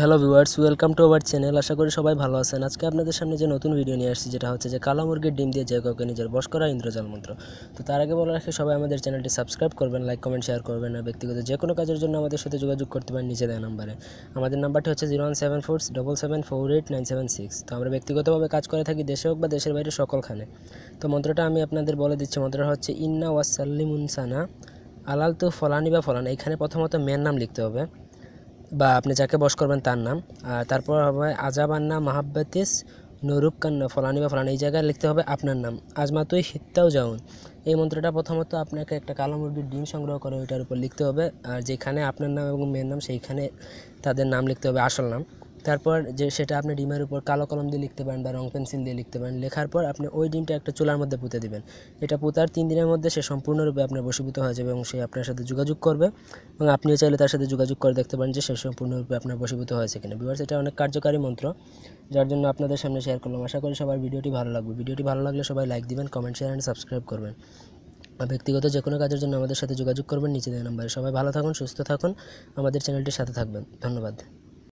Hello viewers welcome to our channel আশা করি সবাই ভালো আছেন। আজকে আপনাদের সামনে যে নতুন ভিডিও নিয়ে আসছি, যেটা হচ্ছে যে কালা মুরগির ডিম দিয়ে যে কাউকে নিজের বশ করা ইন্দ্রজাল মন্ত্র। তো তার আগে বলে রাখি, সবাই আমাদের চ্যানেলটি সাবস্ক্রাইব করবেন লাইক কমেন্ট শেয়ার করবেন আর ব্যক্তিগত যে কোনো কাজের জন্য আমাদের সাথে যোগাযোগ করতে পারেন নিচে দেওয়া নাম্বারে আমাদের নাম্বারটি হচ্ছে zero one seven four double seven four eight nine seven six তো আমরা ব্যক্তিগতভাবে কাজ করে থাকি দেশে হোক বা দেশের বাইরে সকলখানে। তো মন্ত্রটা আমি আপনাদের বলে দিচ্ছি, মন্ত্রটা হচ্ছে ইন্না ওয়াসাল্লিমুনসানা আলাল তো ফলানি বা ফলানা। এখানে প্রথমত মেয়ের নাম লিখতে হবে। বা আপনি যাকে বস করবেন তার নাম। তারপর হবে আজাব আন্না মাহাব্বাতিস নুরুক কান্না ফলানি বা ফলানি। এই জায়গায় লিখতে হবে আপনার নাম। আজমাতুই হিত্তাও যাউন। এই মন্ত্রটা প্রথমত আপনাকে একটা কালো মুরগির ডিম সংগ্রহ করে ওইটার উপর লিখতে হবে। আর যেখানে আপনার নাম এবং মেয়ের নাম সেইখানে তাদের নাম লিখতে হবে আসল নাম। তারপর যে সেটা আপনি ডিমের উপর কালো কলম দিয়ে লিখতে পারেন বা রং পেন্সিল দিয়ে লিখতে পারেন, লেখার পর আপনি ওই ডিমটা একটা চুলার মধ্যে পুঁতে দিবেন। এটা পুঁতার তিন দিনের মধ্যে সে সম্পূর্ণরূপে আপনার বশীভূত হয়ে যাবে এবং সে আপনার সাথে যোগাযোগ করবে এবং আপনিও চাইলে তার সাথে যোগাযোগ করে দেখতে পারেন যে সে সম্পূর্ণরূপে আপনার বসীভূত হয়েছে কিনা। বিভার্স এটা অনেক কার্যকারী মন্ত্র, যার জন্য আপনাদের সামনে শেয়ার করলাম। আশা করি সবার ভিডিওটি ভালো লাগবে। ভিডিওটি ভালো লাগলে সবাই লাইক দিবেন কমেন্ট শেয়ার অ্যান্ড সাবস্ক্রাইব করবেন। ব্যক্তিগত যে কোনো কাজের জন্য আমাদের সাথে যোগাযোগ করবেন নিচে দেওয়া নাম্বারে। সবাই ভালো থাকুন, সুস্থ থাকুন। আমাদের চ্যানেলটির সাথে থাকবেন। ধন্যবাদ।